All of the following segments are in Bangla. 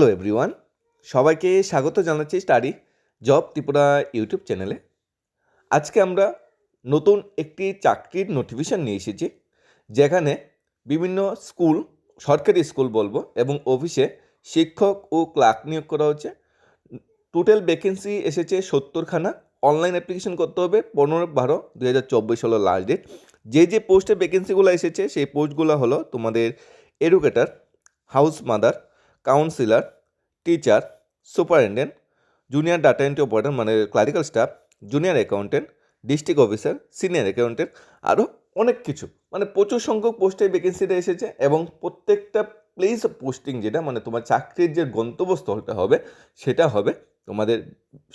হ্যালো এভরিওয়ান সবাইকে স্বাগত জানাচ্ছি স্টাডি জব ত্রিপুরা ইউটিউব চ্যানেলে। আজকে আমরা নতুন একটি চাকরির নোটিফিকেশন নিয়ে এসেছি, যেখানে বিভিন্ন স্কুল, সরকারি স্কুল বলব, এবং অফিসে শিক্ষক ও ক্লার্ক নিয়োগ করা হচ্ছে। টোটাল ভ্যাকেন্সি এসেছে সত্তরখানা। অনলাইন অ্যাপ্লিকেশন করতে হবে পনেরো বারো দু হাজার চব্বিশ হলো লাস্ট ডেট যে যে পোস্টে ভ্যাকেন্সিগুলো এসেছে, সেই পোস্টগুলো হলো তোমাদের educator house mother councillor teacher superintendent junior data entry operator মানে clerical staff junior accountant district officer senior accountant আরও অনেক কিছু। মানে প্রচুর সংখ্যক পোস্টে ভ্যাকেন্সিটা এসেছে এবং প্রত্যেকটা প্লেস অফ পোস্টিং যেটা মানে তোমার চাকরির যে গন্তব্যস্থলটা হবে, সেটা হবে তোমাদের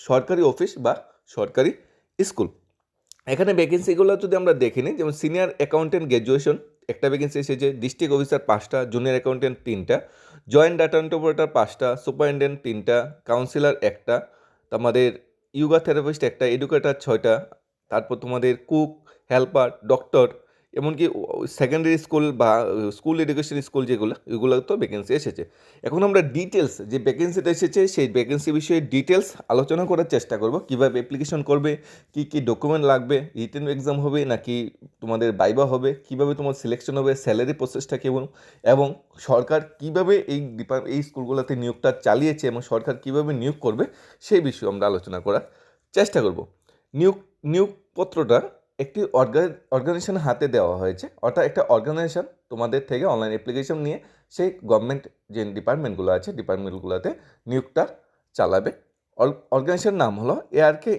সরকারি অফিস বা সরকারি স্কুল এখানে ভ্যাকেন্সিগুলো যদি আমরা দেখে নিই, যেমন সিনিয়র অ্যাকাউন্টেন্ট গ্র্যাজুয়েশন একটা ভ্যাকেন্সি এসেছে ডিস্ট্রিক্ট অফিসার পাঁচটা জুনিয়র অ্যাকাউন্টেন্ট তিনটা জয়েন্ট ডাটা অপারেটর পাঁচটা সুপারিনটেন্ডেন্ট তিনটা কাউন্সিলর একটা, তোমাদের ইয়োগা থেরাপিস্ট একটা এডুকেটার ছয়টা, তারপর তোমাদের কুক হেল্পার ডক্টর এমনকি সেকেন্ডারি স্কুল বা স্কুল এডুকেশন স্কুল যেগুলো, এগুলো তো ভ্যাকেন্সি এসেছে। এখন আমরা ডিটেলস যে ভ্যাকেন্সিটা এসেছে, সেই ভ্যাকেন্সি বিষয়ে ডিটেলস আলোচনা করার চেষ্টা করব। কীভাবে অ্যাপ্লিকেশন করবে, কী কী ডকুমেন্ট লাগবে রিটেন এক্সাম হবে নাকি তোমাদের বাইবা হবে, কীভাবে তোমার সিলেকশন হবে স্যালারি প্রসেসটা কেমন, এবং সরকার কীভাবে এই এই স্কুলগুলোতে নিয়োগটা চালিয়েছে এবং সরকার কীভাবে নিয়োগ করবে, সেই বিষয়ে আমরা আলোচনা করার চেষ্টা করব। নিয়োগ, নিয়োগপত্রটা একটি অর্গানাইজেশনের হাতে দেওয়া হয়েছে। অর্থাৎ একটা অর্গানাইজেশন তোমাদের থেকে অনলাইন অ্যাপ্লিকেশন নিয়ে সেই গভর্নমেন্ট যে ডিপার্টমেন্টগুলো আছে ডিপার্টমেন্টগুলোতে নিয়োগটা চালাবে। অর্গানাইজেশনের নাম হলো এআরকে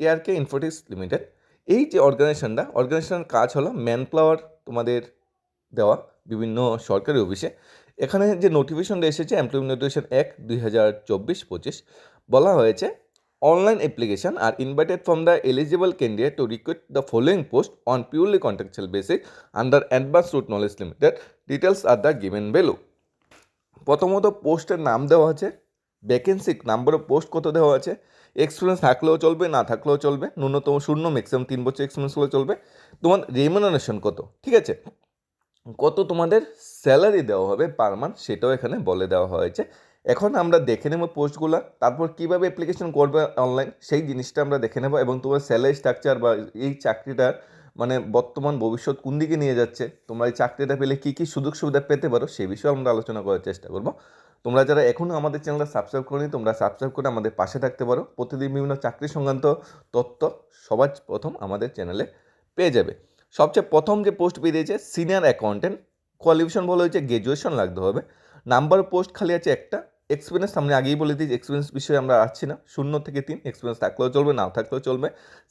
এআরকে ইনফোটিক্স লিমিটেড এই যে অর্গানাইজেশনটা অর্গানাইজেশনের কাজ হলো ম্যান পাওয়ার তোমাদের দেওয়া বিভিন্ন সরকারি অফিসে। এখানে যে নোটিফিকেশনটা এসেছে এমপ্লয়মেন্ট নোটিফিকেশন এক দুই হাজার চব্বিশ পঁচিশ, বলা হয়েছে online application are invited from the eligible candidate to recruit the following post on purely contractual basis under advanced root knowledge limited details are the given below প্রথমত পোস্টের নাম দেওয়া আছে ভ্যাকেন্সি নাম্বার অফ পোস্ট কত দেওয়া আছে এক্সপিরিয়েন্স থাকলেও চলবে না থাকলেও চলবে ন্যূনতম শূন্য ম্যাক্সিমাম তিন বছর এক্সপিরিয়েন্স হলেও চলবে তোমার রেমুনারেশন কত ঠিক আছে কত তোমাদের স্যালারি দেওয়া হবে পার মান্থ সেটাও এখানে বলে দেওয়া হয়েছে এখন আমরা দেখে নেব পোস্টগুলো, তারপর কীভাবে অ্যাপ্লিকেশন করবে অনলাইন সেই জিনিসটা আমরা দেখে নেব এবং তোমার স্যালারি স্ট্রাকচার বা এই চাকরিটার মানে বর্তমান ভবিষ্যৎ কোন দিকে নিয়ে যাচ্ছে, তোমরা এই চাকরিটা পেলে কী কী সুযোগ সুবিধা পেতে পারো, সে বিষয়ে আমরা আলোচনা করার চেষ্টা করব। তোমরা যারা এখনও আমাদের চ্যানেলটা সাবস্ক্রাইব করেনি, তোমরা সাবস্ক্রাইব করে আমাদের পাশে থাকতে পারো। প্রতিদিন বিভিন্ন চাকরি সংক্রান্ত তথ্য সবার প্রথম আমাদের চ্যানেলে পেয়ে যাবে। সবচেয়ে প্রথম যে পোস্ট বেরিয়েছে সিনিয়র অ্যাকাউন্টেন্ট কোয়ালিফিকেশন বলা হয়েছে গ্র্যাজুয়েশন লাগতে হবে। নাম্বার পোস্ট খালি আছে একটা এক্সপিরিয়েন্স সামনে আগেই বলে দিই এক্সপিরিয়েন্স বিষয়ে আমরা আসছি না। শূন্য থেকে তিন এক্সপিরিয়েন্স থাকলেও চলবে, নাও থাকলেও চলবে।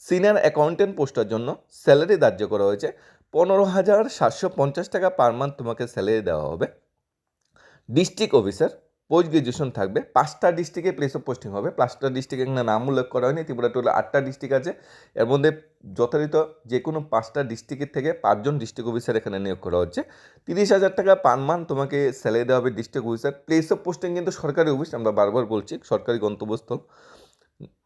সিনিয়র অ্যাকাউন্টেন্ট পোস্টের জন্য স্যালারি ধার্য করা হয়েছে। পনেরো হাজার সাতশো পঞ্চাশ টাকা পার মান্থ তোমাকে স্যালারি দেওয়া হবে। ডিস্ট্রিক্ট অফিসার পোস্ট গ্রাজুয়েশন থাকবে। পাঁচটা ডিস্ট্রিক্টে প্লেস অফ পোস্টিং হবে। পাঁচটা ডিস্ট্রিক্টে এখানে নাম উল্লেখ করা হয়নি, ত্রিপুরা টোটাল আটটা ডিস্ট্রিক্ট আছে। এর মধ্যে যথাযথ যে কোনো পাঁচটা ডিস্ট্রিক্টের থেকে পাঁচজন ডিস্ট্রিক্ট অফিসার এখানে নিয়োগ করা হচ্ছে। তিরিশ হাজার টাকা পার মান্থ তোমাকে স্যালারি দেওয়া হবে district officer place of posting কিন্তু সরকারি অফিস আমরা বারবার বলছি, সরকারি গন্তব্যস্থল।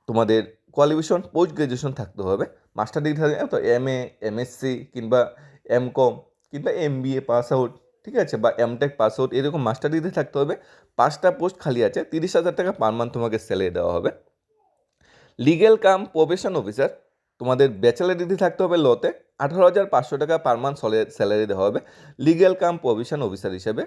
তোমাদের কোয়ালিফিকেশন পোস্ট গ্রাজুয়েশন থাকতে হবে। মাস্টার ডিগ্রি থাকবে তো এম এ এমএসসি কিংবা এম কম কিংবা M B A pass out ঠিক আছে? বা এমটেক পাস আউট এরকম মাস্টার ডিগ্রি থাকতে হবে। পাঁচটা পোস্ট খালি আছে, তিরিশ হাজার টাকা পার মান্থ তোমাকে স্যালারি দেওয়া হবে। লিগেল কাম প্রবেশন অফিসার তোমাদের ব্যাচেলার ডিগ্রি থাকতে হবে লতে। আঠারো হাজার পাঁচশো টাকা পার মান্থ স্যালারি দেওয়া হবে। লিগেল কাম প্রভিশন অফিসার হিসেবে।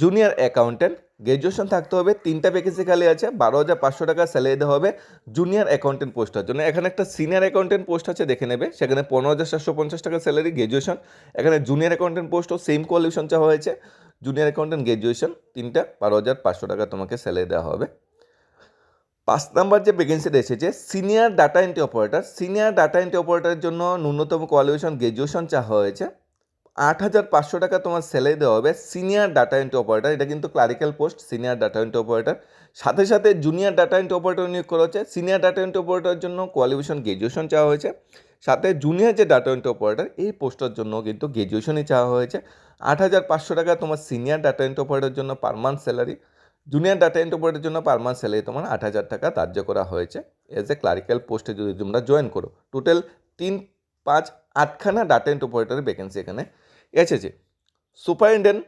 জুনিয়র অ্যাকাউন্টেন্ট গ্র্যাজুয়েশন থাকতে হবে, তিনটা ভ্যাকেন্সি খালি আছে, বারো হাজার পাঁচশো টাকা স্যালারি দেওয়া হবে জুনিয়র অ্যাকাউন্টেন্ট পোস্টের জন্য। এখানে একটা সিনিয়র অ্যাকাউন্টেন্ট পোস্ট আছে, দেখে নেবে। সেখানে পনেরো হাজার সাতশো পঞ্চাশ টাকা স্যালারি গ্র্যাজুয়েশন এখানে জুনিয়র অ্যাকাউন্টেন্ট পোস্টও সেম কোয়ালিফিকেশন চাওয়া হয়েছে। জুনিয়র অ্যাকাউন্টেন্ট গ্র্যাজুয়েশন তিনটা, বারো হাজার পাঁচশো টাকা তোমাকে স্যালারি দেওয়া হবে। পাঁচ নাম্বার যে ভ্যাকেন্সিটা এসেছে senior data entry operator senior data entry অপারেটরের জন্য ন্যূনতম কোয়ালিফিকেশন গ্র্যাজুয়েশন চাওয়া হয়েছে। আট হাজার পাঁচশো টাকা তোমার স্যালারি দেওয়া হবে সিনিয়র ডাটা এন্ট্রি অপারেটর এটা কিন্তু clerical post senior data entry operator সাথে সাথে জুনিয়র ডাটা এন্ট্রি অপারেটর নিয়োগ করা হচ্ছে। সিনিয়র ডাটা এন্ট্রি অপারেটরের জন্য কোয়ালিফিকেশন গ্র্যাজুয়েশন চাওয়া হয়েছে। সাথে জুনিয়র যে ডাটা এন্ট্রি অপারেটর এই পোস্টের জন্য কিন্তু গ্র্যাজুয়েশনই চাওয়া হয়েছে। আট হাজার পাঁচশো টাকা তোমার সিনিয়র ডাটা এন্ট্রি অপারেটরের জন্য per month salary junior data entry অপারেটরের জন্য পার মান্থ স্যালারি তোমার আট হাজার টাকা ধার্য করা হয়েছে। এজ এ ক্লারিক্যাল পোস্টে যদি তোমরা জয়েন করো। টোটাল তিন, পাঁচ, আটখানা ডাটা এন্ট্রি অপারেটরের ভ্যাকেন্সি এখানে। এসেছে সুপারিনটেন্ডেন্ট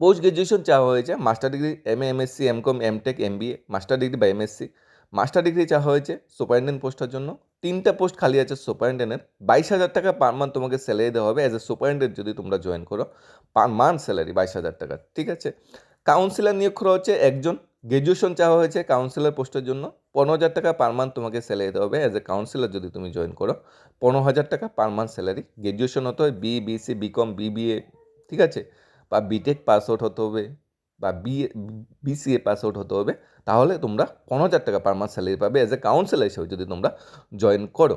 পোস্ট গ্রাজুয়েশন চাওয়া হয়েছে, master degree M A MSc, M Com, M Tech, M BA master degree বা এমএসসি। মাস্টার ডিগ্রি চাওয়া হয়েছে সুপারিনটেন্ডেন্ট পোস্টের জন্য। তিনটা পোস্ট খালি আছে সুপারিনটেন্ডেন্টের। বাইশ হাজার টাকা পার মান্থ তোমাকে স্যালারি দেওয়া হবে অ্যাজ এ সুপারিনটেন্ডেন্ট যদি তোমরা জয়েন করো। পার মান্থ স্যালারি বাইশ হাজার টাকা, ঠিক আছে? কাউন্সিলর নিয়োগ করা হচ্ছে একজন গ্রাজুয়েশন চাওয়া হয়েছে কাউন্সিলর পোস্টের জন্য। পনেরো হাজার টাকা পার মান্থ তোমাকে স্যালারি দেওয়া হবে অ্যাজ এ কাউন্সিলর যদি তুমি জয়েন করো। পনেরো হাজার টাকা পার মান্থ স্যালারি গ্রাজুয়েশন হতে হয় বি বিসি বিকম বিবিএ ঠিক আছে? বা বিটেক পাস আউট হতে হবে বা বি বিসিএ পাস আউট হতে হবে। তাহলে তোমরা পনেরো হাজার টাকা পার মান্থ স্যালারি পাবে অ্যাজ এ কাউন্সিলর হিসেবে যদি তোমরা জয়েন করো।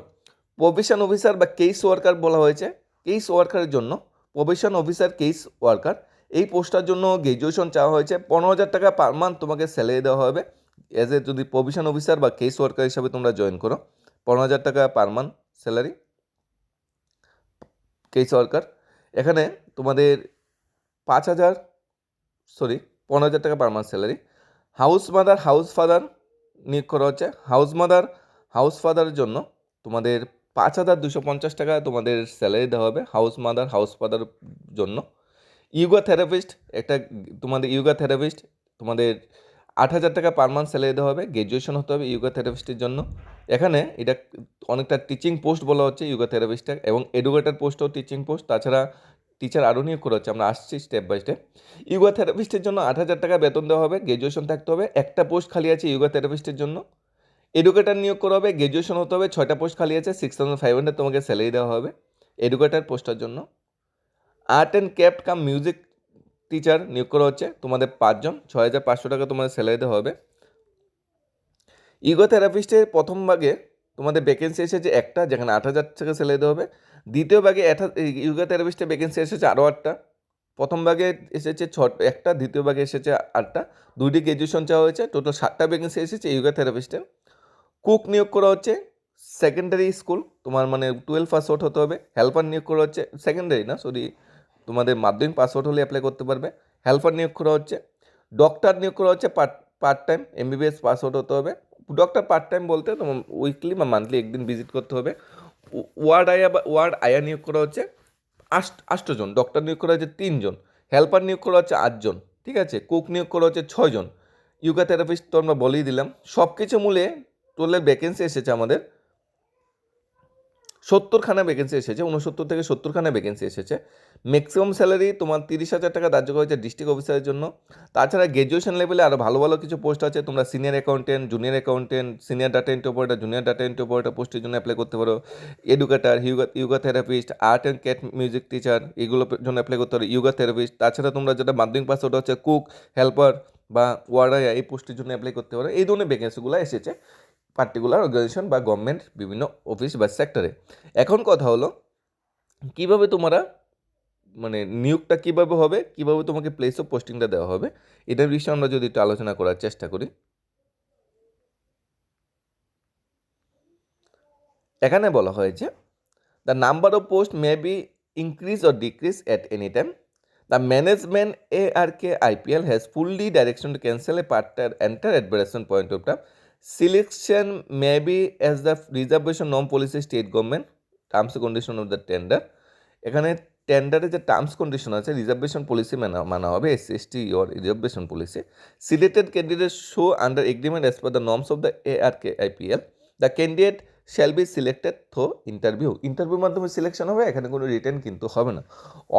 প্রভিশন অফিসার বা কেস ওয়ার্কার বলা হয়েছে। কেস ওয়ার্কারের জন্য প্রভিশন অফিসার কেস ওয়ার্কার এই পোস্টটার জন্য গ্র্যাজুয়েশন চাওয়া হয়েছে। পনেরো হাজার টাকা পার মান্থ তোমাকে স্যালারি দেওয়া হবে। অ্যাজ এ যদি প্রভিশন অফিসার বা কেস ওয়ার্কার হিসাবে তোমরা জয়েন করো, পনেরো হাজার টাকা per month salary case worker এখানে তোমাদের পাঁচ হাজার সরি পনেরো হাজার টাকা per month salary house mother house father নিয়োগ করা হচ্ছে। হাউস মাদার হাউস ফাদারের জন্য তোমাদের পাঁচ হাজার দুশো পঞ্চাশ টাকা তোমাদের স্যালারি দেওয়া হবে। হাউস মাদার হাউস ফাদার জন্য। ইয়োগা থেরাপিস্ট একটা তোমাদের ইয়োগা থেরাপিস্ট তোমাদের আট হাজার টাকা পার মান্থ স্যালারি দেওয়া হবে গ্র্যাজুয়েশন হতে হবে ইয়োগা থেরাপিস্টের জন্য। এখানে এটা অনেকটা টিচিং পোস্ট বলা হচ্ছে ইয়োগা থেরাপিস্টটা এবং এডুকেটার পোস্টও টিচিং পোস্ট তাছাড়া টিচার আরও নিয়োগ করা হচ্ছে, আমরা আসছি স্টেপ বাই স্টেপ ইয়োগা থেরাপিস্টের জন্য আট হাজার টাকা বেতন দেওয়া হবে গ্র্যাজুয়েশন থাকতে হবে, একটা পোস্ট খালি আছে ইয়োগা থেরাপিস্টের জন্য। এডুকেটার নিয়োগ করা হবে গ্র্যাজুয়েশন হতে হবে, ছয়টা পোস্ট খালি আছে সিক্স থাউজেন্ড ফাইভ হান্ড্রেড তোমাকে স্যালারি দেওয়া হবে এডুকেটার পোস্টের জন্য। Art and craft cum music teacher নিয়োগ করা হচ্ছে। তোমাদের পাঁচজন ছয় হাজার পাঁচশো টাকা তোমাদের স্যালারি দেওয়া হবে। ইগো থেরাপিস্টের প্রথম ভাগে তোমাদের ভ্যাকেন্সি এসেছে একটা, যেখানে আট হাজার টাকা স্যালারি দেওয়া হবে। দ্বিতীয় ভাগে ইয়োগা থেরাপিস্টের ভ্যাকেন্সি এসেছে আরও আটটা। প্রথম ভাগে এসেছে ছ, একটা, দ্বিতীয় ভাগে এসেছে আটটা। দুইটি গ্র্যাজুয়েশন চাওয়া হয়েছে টোটাল সাতটা ভ্যাকেন্সি এসেছে ইয়োগা কুক নিয়োগ করা হচ্ছে সেকেন্ডারি স্কুল তোমার মানে টুয়েলভ পাস আউট হতে হবে। হেল্পার নিয়োগ করা হচ্ছে সেকেন্ডারি না সরি তোমাদের মাধ্যমিক পাস আউট হলে অ্যাপ্লাই করতে পারবে। হেল্পার নিয়োগ করা হচ্ছে। ডক্টর নিয়োগ করা হচ্ছে part part time MBBS pass out হতে হবে। ডক্টর পার্ট টাইম বলতে তোমার উইকলি বা মান্থলি একদিন ভিজিট করতে হবে। ওয়ার্ড আয়া বা ওয়ার্ড আয়া নিয়োগ করা হচ্ছে। আষ্ট আষ্টজন ডক্টর নিয়োগ করা হচ্ছে তিনজন হেল্পার নিয়োগ করা হচ্ছে আটজন ঠিক আছে? কুক নিয়োগ করা হচ্ছে ছয়জন ইয়োগা থেরাপিস্ট তো আমরা বলেই দিলাম। সব কিছু মূলে টোটাল ভ্যাকেন্সি এসেছে আমাদের। সত্তরখানা ভ্যাকেন্সি এসেছে উনসত্তর থেকে সত্তরখানা ভ্যাকেন্সি এসেছে। ম্যাক্সিমাম স্যালারি তোমার তিরিশ হাজার টাকা ধার্য করা হয়েছে ডিস্ট্রিক্ট অফিসারের জন্য। তাছাড়া গ্র্যাজুয়েশন লেভেলে আরও ভালো ভালো কিছু পোস্ট আছে, তোমরা senior accountant junior accountant senior data entry operator junior data entry operator পোস্টের জন্য অ্যাপ্লাই করতে পারো। Educator yoga yoga therapist art and craft music teacher এগুলোর জন্য অ্যাপ্লাই করতে পারো। ইয়োগা থেরাপিস্ট তাছাড়া তোমরা যেটা মাধ্যমিক পাস ওটা হচ্ছে কুক হেল্পার বা ওয়ার্ডার, এই পোস্টের জন্য অ্যাপ্লাই করতে পারো। এই ধরনের ভ্যাকেন্সিগুলো এসেছে। পার্টিকুলার অর্গানাইজেশন বা গভর্নমেন্ট বিভিন্ন অফিস বা সেক্টরে এখন কথা হলো, কীভাবে তোমরা মানে নিয়োগটা কীভাবে হবে, কীভাবে তোমাকে প্লেস অফ পোস্টিংটা দেওয়া হবে, এটার বিষয়ে আমরা যদি একটু আলোচনা করার চেষ্টা করি। এখানে বলা হয়েছে the number of post may be increase or decrease at any time the management A R K IPL has fully direction to cancel a part or entire advertisement point of time selection may be as the reservation norm policy state government, terms and condition of the tender. এখানে টেন্ডারে যে টার্মস কন্ডিশন আছে রিজার্ভেশন পলিসি মানা মানা হবে S T your reservation policy selected candidate show under agreement as per the norms of the A R K IPL the candidate shall be selected through interview ইন্টারভিউর মাধ্যমে সিলেকশন হবে, এখানে কোনো রিটার্ন কিন্তু হবে না।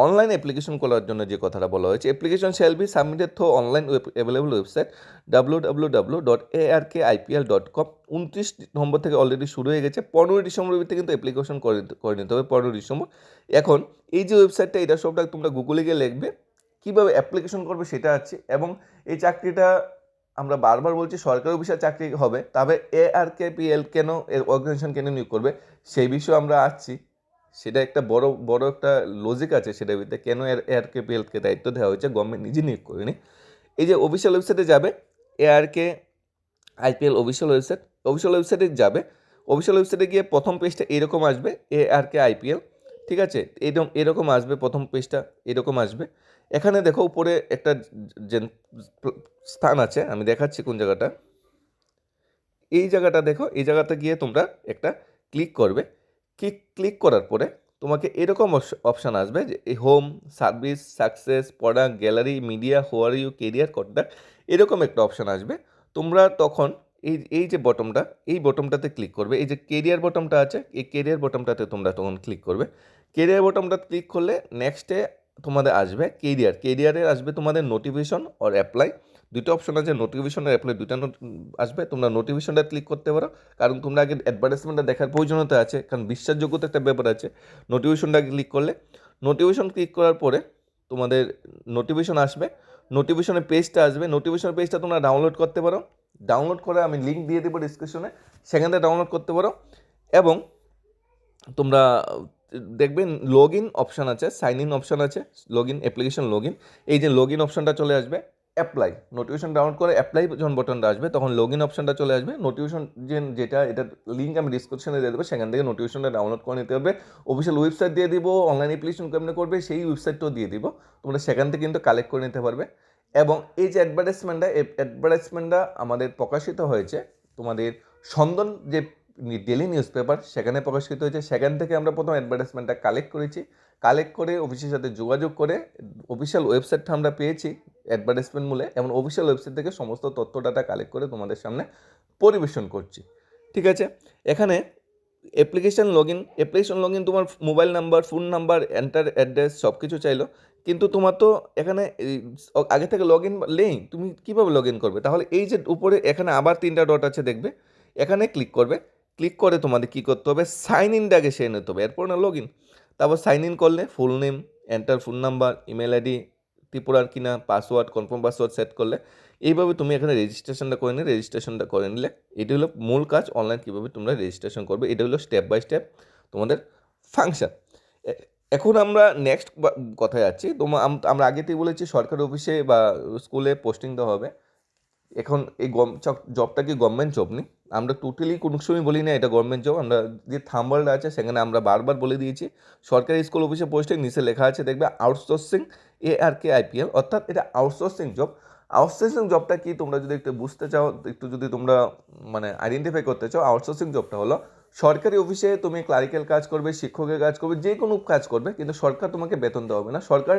অনলাইন অ্যাপ্লিকেশন করার জন্য যে কথাটা বলা হয়েছে application shall be submitted through online available website W W W dot A R K IPL dot com উনত্রিশ নম্বর থেকে অলরেডি শুরু হয়ে গেছে, পনেরোই ডিসেম্বরের ভিতরে কিন্তু অ্যাপ্লিকেশন করে করে নিতে হবে, পনেরোই ডিসেম্বর। এখন, এই যে ওয়েবসাইটটা এটা সবটা তোমরা গুগলে গিয়ে লিখবে, কীভাবে অ্যাপ্লিকেশন করবে সেটা আছে, এবং এই চাকরিটা আমরা বারবার বলছি সরকারি অফিসের চাকরি হবে, তবে এ আর কে পি এল কেন এর অর্গানাইজেশন কেন নিয়োগ করবে, সেই বিষয়ে আমরা আসছি। সেটা একটা বড় বড় একটা লজিক আছে সেটার ভিতরে, কেন এর, এ আর কে পি এলকে দায়িত্ব দেওয়া হয়েছে গভর্নমেন্ট নিজে নিয়োগ করেনি। এই যে অফিসিয়াল ওয়েবসাইটে যাবে, A R K IPL official website official ওয়েবসাইটে যাবে অফিসিয়াল ওয়েবসাইটে গিয়ে প্রথম পেজটা এরকম আসবে, এ আর কে আইপিএল ঠিক আছে? এরকম এরকম আসবে প্রথম পেজটা এরকম আসবে। এখানে দেখো উপরে একটা যে স্থান আছে, আমি দেখাচ্ছি কোন জায়গাটা। এই জায়গাটা দেখো, এই জায়গাতে গিয়ে তোমরা একটা ক্লিক করবে। ক্লিক ক্লিক করার পরে তোমাকে এরকম অপশান আসবে যে home, service, success product gallery, media where you, career contact এরকম একটা অপশান আসবে। তোমরা তখন এই এই যে বটমটা, এই বটমটাতে ক্লিক করবে। এই যে কেরিয়ার বটমটা আছে, এই কেরিয়ার বটমটাতে তোমরা তখন ক্লিক করবে। কেরিয়ার বটমটা ক্লিক করলে নেক্সটে তোমাদের আসবে কেরিয়ার কেরিয়ারে আসবে তোমাদের নোটিফিকেশন অর অ্যাপ্লাই দুটো অপশন আছে নোটিফিকেশন আর অ্যাপ্লাই দুটা আসবে, তোমরা নোটিফিকেশনটা ক্লিক করতে পারো। কারণ তোমরা আগে অ্যাডভার্টাইজমেন্টটা দেখার প্রয়োজনীয়তা আছে, কারণ বিশ্বাসযোগ্যতা একটা ব্যাপার আছে। নোটিফিকেশনটা ক্লিক করলে নোটিফিকেশন ক্লিক করার পরে তোমাদের নোটিফিকেশন আসবে নোটিফিকেশনের পেজটা আসবে। নোটিফিকেশনের পেজটা তোমরা ডাউনলোড করতে পারো। ডাউনলোড করে আমি লিঙ্ক দিয়ে দেবো ডিসক্রিপশনে সেখান থেকে ডাউনলোড করতে পারো। এবং তোমরা দেখবেন লগ ইন অপশান আছে সাইন ইন অপশান আছে log in application log in এই যে লগ ইন অপশানটা চলে আসবে অ্যাপ্লাই নোটিফিকেশন ডাউনলোড করে অ্যাপ্লাই যখন বটনটা আসবে, তখন লগ ইন অপশানটা চলে আসবে। নোটিফিকেশন যে যেটা এটার লিঙ্ক আমি ডিসক্রিপশনে দিয়ে দেবো, সেখান থেকে নোটিফিকেশনটা ডাউনলোড করে নিতে হবে। অফিসিয়াল ওয়েবসাইট দিয়ে দিব অনলাইন অ্যাপ্লিকেশন কেমনে করবে, সেই ওয়েবসাইটটাও দিয়ে দিব। তোমরা সেখান থেকে কিন্তু কালেক্ট করে নিতে পারবে। এবং এই যে অ্যাডভার্টাইজমেন্টটা অ্যাডভার্টাইজমেন্টটা আমাদের প্রকাশিত হয়েছে, তোমাদের সন্দন যে ডেলি নিউজ পেপার সেখানে প্রকাশিত হয়েছে। সেখান থেকে আমরা প্রথম অ্যাডভার্টাইজমেন্টটা কালেক্ট করেছি। কালেক্ট করে অফিসের সাথে যোগাযোগ করে অফিসিয়াল ওয়েবসাইটটা আমরা পেয়েছি অ্যাডভার্টাইজমেন্ট মূলে এমন অফিসিয়াল ওয়েবসাইট থেকে সমস্ত তথ্য ডাটা কালেক্ট করে তোমাদের সামনে পরিবেশন করছি। ঠিক আছে? এখানে application log in application log in তোমার mobile number phone number enter address সব কিছু চাইলো। কিন্তু তোমার তো এখানে আগে থেকে লগ ইন নেই। তুমি কীভাবে লগ ইন করবে? তাহলে এই যে উপরে এখানে আবার তিনটা ডট আছে দেখবে। এখানে ক্লিক করবে। ক্লিক করে তোমাদের কী করতে হবে? সাইন ইনটা আগে সে নিতে হবে। এরপর না লগ ইন তারপর সাইন ইন করলে full name enter phone number email ID ত্রিপুরার কিনা পাসওয়ার্ড কনফার্ম পাসওয়ার্ড সেট করলে এইভাবে তুমি এখানে রেজিস্ট্রেশনটা করে নিলে রেজিস্ট্রেশনটা করে নিলে এটি হলো মূল কাজ অনলাইন কীভাবে তোমরা রেজিস্ট্রেশন করবে, এটা হলো স্টেপ বাই স্টেপ তোমাদের ফাংশন এখন আমরা নেক্সট কথায় যাচ্ছি। তোমার আম- আমরা আগেতেই বলেছি সরকারি অফিসে বা স্কুলে পোস্টিং দেওয়া হবে। এখন এই জবটা কি গভর্নমেন্ট জব নেই আমরা টোটালি কোনো সময় বলি না, এটা গভর্নমেন্ট জব আমরা যে থাম্বালটা আছে, সেখানে আমরা বারবার বলে দিয়েছি, সরকারি স্কুল অফিসে পোস্টে নিচে লেখা আছে, দেখবে আউটসোর্সিং এ আর কে আইপিএল অর্থাৎ এটা আউটসোর্সিং জব আউটসোর্সিং জবটা কি তোমরা যদি একটু বুঝতে চাও, একটু যদি তোমরা মানে আইডেন্টিফাই করতে চাও আউটসোর্সিং জবটা হলো সরকারি অফিসে তুমি ক্লারিক্যাল কাজ করবে, শিক্ষকের কাজ করবে, যে কোনো কাজ করবে, কিন্তু সরকার তোমাকে বেতন দেওয়া হবে না। সরকার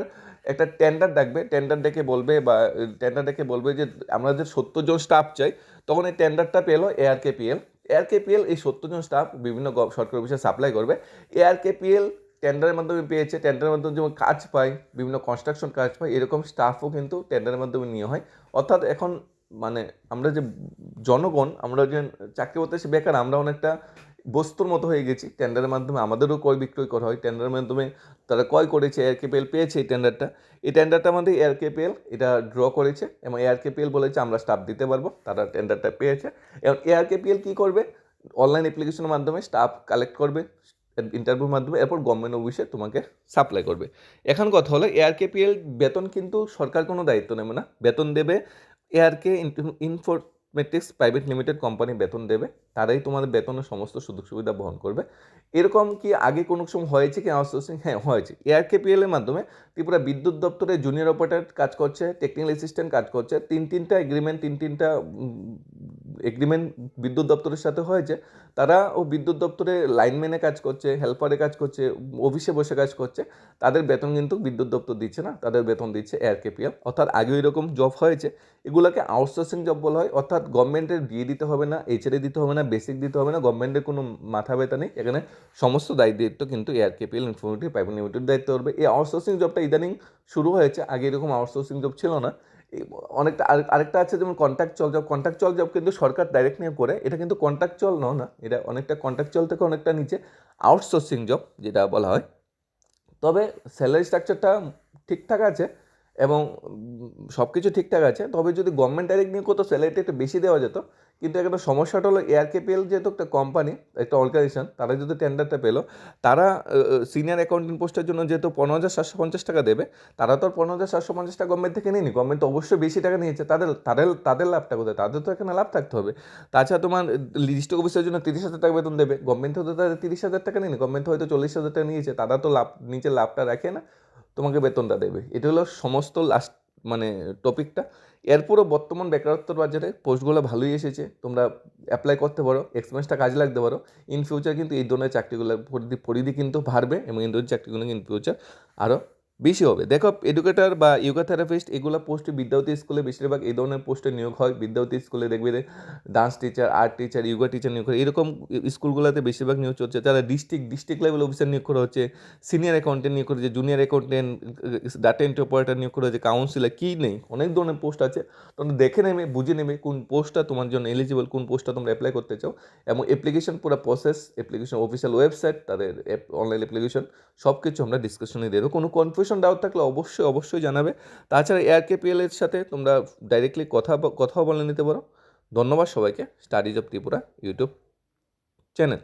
একটা টেন্ডার ডাকবে টেন্ডার ডেকে বলবে বা টেন্ডার ডেকে বলবে যে, আমরা যে সত্তর জন স্টাফ চাই, তখন এই টেন্ডারটা পেল এআরকেপিএল এআরকেপিএল এই সত্তর জন স্টাফ বিভিন্ন সরকারি অফিসে সাপ্লাই করবে। এআরকেপিএল টেন্ডারের মাধ্যমে পেয়েছে টেন্ডারের মাধ্যমে যেমন কাজ পায়, বিভিন্ন কনস্ট্রাকশন কাজ পায়, এরকম স্টাফও কিন্তু টেন্ডারের মাধ্যমে নিয়ে হয়। অর্থাৎ এখন মানে আমরা যে জনগণ, আমরা যে চাকরি করতে বেকার, আমরা অনেকটা বস্তুর মতো হয়ে গেছি। টেন্ডারের মাধ্যমে আমাদেরও ক্রয় বিক্রয় করা হয়। টেন্ডারের মাধ্যমে তারা ক্রয় করেছে এয়ারকেপিএল পেয়েছে এই টেন্ডারটা এই টেন্ডারটা আমাদের এয়ার কেপিএল এটা ড্র করেছে এবং এয়ারকেপিএল বলেছে, আমরা স্টাফ দিতে পারব। তারা টেন্ডারটা পেয়েছে। এবং এয়ারকেপিএল কী করবে? অনলাইন অ্যাপ্লিকেশনের মাধ্যমে স্টাফ কালেক্ট করবে ইন্টারভিউর মাধ্যমে। এরপর গভর্নমেন্ট অফিসে তোমাকে সাপ্লাই করবে। এখন কথা হলো এয়ারকেপিএল বেতন কিন্তু সরকার কোনো দায়িত্ব নেবে না। বেতন দেবে ARK ARK informatics private limited company বেতন দেবে, তারাই তোমাদের বেতনের সমস্ত সুযোগ সুবিধা বহন করবে। এরকম কি আগে কোনো সময় হয়েছে কি আউটসোর্সিং হ্যাঁ হয়েছে। এআরকেপিএল এর মাধ্যমে ত্রিপুরা বিদ্যুৎ দপ্তরে জুনিয়র অপারেটর কাজ করছে টেকনিক্যাল অ্যাসিস্ট্যান্ট কাজ করছে, তিন তিনটা এগ্রিমেন্ট তিন তিনটা এগ্রিমেন্ট বিদ্যুৎ দপ্তরের সাথে হয়েছে তারা ও বিদ্যুৎ দপ্তরে লাইনম্যানে কাজ করছে হেল্পারে কাজ করছে অফিসে বসে কাজ করছে, তাদের বেতন কিন্তু বিদ্যুৎ দপ্তর দিচ্ছে না, তাদের বেতন দিচ্ছে এয়ারকেপিএল অর্থাৎ আগেও এরকম জব হয়েছে এগুলোকে আউটসোর্সিং জব বলা হয়, অর্থাৎ গভর্নমেন্টের দিয়ে দিতে হবে না এইচআরএ দিতে হবে না বেসিক দিতে হবে না গভর্নমেন্টের কোনো মাথা ব্যথা নেই, এখানে সমস্ত দায়িত্ব কিন্তু এয়ারকেপিএল ইনফরমেটিভ প্রাইভেট লিমিটেড দায়িত্ব করবে এই আউটসোর্সিং জবটা ইদানিং শুরু হয়েছে, আগে এরকম আউটসোর্সিং জব ছিল না। অনেকটা আর- আরেকটা আছে যেমন কন্ট্রাকচুয়াল জব কন্ট্রাকচুয়াল জব কিন্তু সরকার ডাইরেক্ট নিয়ে করে, এটা কিন্তু কন্ট্রাকচুয়াল নয় না, এটা অনেকটা কন্ট্রাকচুয়াল থেকে অনেকটা নিচে আউটসোর্সিং জব যেটা বলা হয়। তবে স্যালারি স্ট্রাকচারটা ঠিকঠাক আছে এবং সব কিছু ঠিকঠাক আছে। তবে যদি গভর্নমেন্ট ডাইরেক্ট নিয়ে করতো স্যালারিটা একটু বেশি দেওয়া যেত, কিন্তু একটা সমস্যাটা হলো এয়ারকেপিএল যেহেতু একটা কোম্পানি একটা অর্গানাইজেশন তারা যদি টেন্ডারটা পেল, তারা সিনিয়র অ্যাকাউন্টেন্ট পোস্টের জন্য যেহেতু পনেরো হাজার সাতশো পঞ্চাশ টাকা দেবে, তারা তো আর পনেরো হাজার সাতশো পঞ্চাশ টাকা গভর্নমেন্ট থেকে নিয়নি গভর্নমেন্ট তো অবশ্যই বেশি টাকা নিয়েছে, তাদের তাদের তাদের লাভটা কোথায়? তাদের তো এখানে লাভ থাকতে হবে। তাছাড়া তোমার ডিস্ট্রিক্ট অফিসের জন্য তিরিশ হাজার টাকা বেতন দেবে। গভর্নমেন্ট হয়তো তাদের তিরিশ হাজার টাকা নিয়ে গভর্নমেন্ট হয়তো চল্লিশ হাজার টাকা নিয়েছে, তারা তো লাভ নিচে লাভটা রাখে না। তোমাকে বেতনটা দেবে। এটা হলো সমস্ত লাস্ট মানে টপিকটা এরপরও বর্তমান বেকারত্বর বাজারে পোস্টগুলো ভালোই এসেছে। তোমরা অ্যাপ্লাই করতে পারো এক্সপিরিয়েন্সটা কাজে লাগতে পারো। ইন ফিউচার কিন্তু এই ধরনের চাকরিগুলো পরিধি পরিধি কিন্তু বাড়বে এবং এই ধরনের চাকরিগুলো ইন ফিউচার আরও বেশি হবে। দেখো এডুকেটর বা ইয়োগা থেরাপিস্ট এগুলো পোস্টে বিদ্যাপতি স্কুলে বেশিরভাগ এই ধরনের পোস্টে নিয়োগ হয়। বিদ্যাপতি স্কুলে দেখবে dance teacher art teacher yoga teacher নিয়োগ করে এরকম স্কুলগুলোতে বেশিরভাগ নিয়োগ চলছে। তারা ডিস্ট্রিক্ট ডিস্ট্রিক্ট লেভেল অফিসার নিয়োগ করা হচ্ছে সিনিয়র অ্যাকাউন্টেন্ট নিয়োগ করেছে junior accountant data entry operator নিয়োগ করা হচ্ছে কাউন্সিলার কী নেই? অনেক ধরনের পোস্ট আছে। তোমরা দেখে নেবে, বুঝে নেবে কোন পোস্টটা তোমার জন্য এলিজিবল কোন পোস্টটা তোমরা অ্যাপ্লাই করতে চাও। এবং অ্যাপ্লিকেশন পুরো প্রসেস অ্যাপ্লিকেশন অফিসিয়াল ওয়েবসাইট তাদের অনলাইন অ্যাপ্লিকেশন সব কিছু আমরা ডিসকাশনে দিয়ে দেবো। কোনো কনফিউশন ডাউট থাকলে অবশ্যই অবশ্যই জানাবে। তাছাড়া এয়ার কেপিএল এর সাথে তোমরা ডাইরেক্টলি কথা কথাও বলে নিতে পারো। ধন্যবাদ সবাইকে। Studies of Tripura YouTube channel